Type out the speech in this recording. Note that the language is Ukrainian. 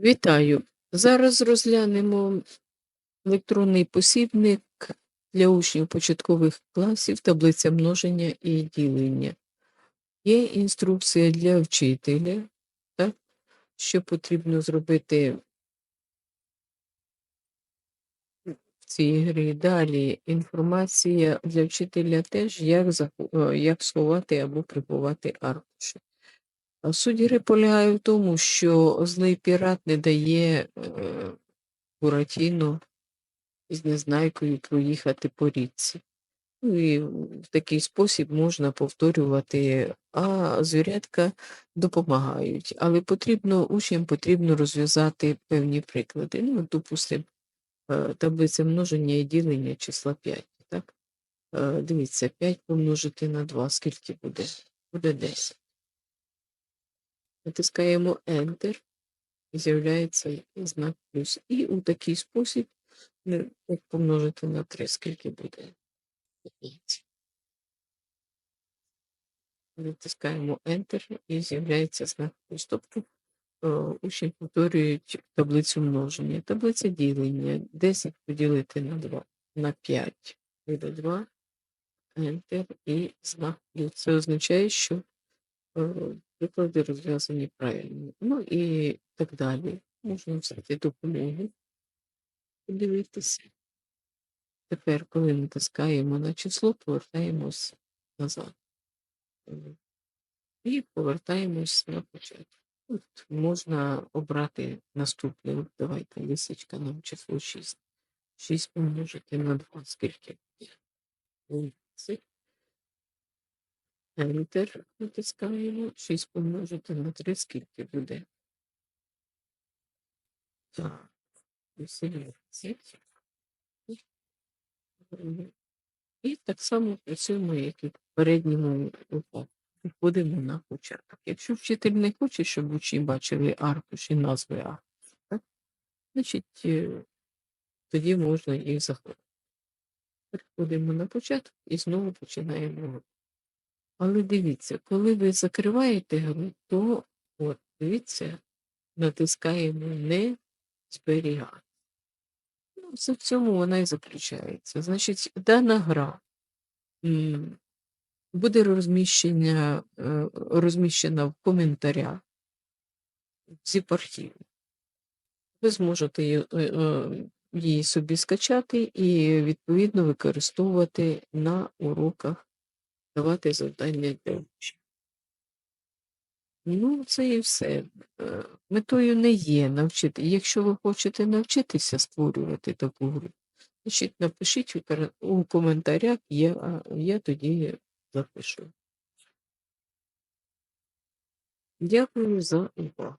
Вітаю! Зараз розглянемо електронний посібник для учнів початкових класів таблиця множення і ділення. Є інструкція для вчителя, так, що потрібно зробити в цій грі. Далі інформація для вчителя теж, як, як сховати або приховати аркуші. Суть гри полягає в тому, що злий пірат не дає е, Буратіно з Незнайкою проїхати по річці. Ну і в такий спосіб можна повторювати, а звірятка допомагають. Але потрібно, учням потрібно розв'язати певні приклади. Ну, допустимо, е, таблиця множення і ділення числа 5. Так? Е, Дивіться, 5 помножити на 2, скільки буде? Буде 10. Натискаємо Enter, і з'являється знак плюс. І у такий спосіб, е, як помножити на 3, скільки буде? 15. Натискаємо Enter і з'являється знак плюс. Тобто е, учні повторюють таблицю множення. Таблиця ділення. 10 поділити на 2, на 5 буде 2. Enter і знак плюс. Це означає, що Э, Виклади розв'язані правильно, ну і так далі. Можна взяти допомогу, подивитися. Тепер, коли натискаємо на число, повертаємось назад. І повертаємось на початок. Тут можна обрати наступне. Давайте лісочка нам число 6. 6 помножити на 2, скільки? 10. Enter натискаємо. 6 помножити на 3, скільки буде? Так, 18. І так само працюємо, як і в попередньому випадку. Виходимо на початок. Якщо вчитель не хоче, щоб учні бачили аркуш і назви аркушу, так? значить е, тоді можна їх заховати. Переходимо на початок і знову починаємо. Але дивіться, коли ви закриваєте гру, то от, дивіться, натискаємо не зберігати. Ну, все в цьому вона і заключається. Значить, дана гра буде розміщення, е, розміщена в коментарях в зіп-архіві. Ви зможете е, е, її собі скачати і відповідно використовувати на уроках, давати завдання для учнів. Ну, це і все. Е, Метою не є навчити. Якщо ви хочете навчитися створювати таку гру, значить напишіть у коментарях, я, я тоді запишу. Дякую за увагу.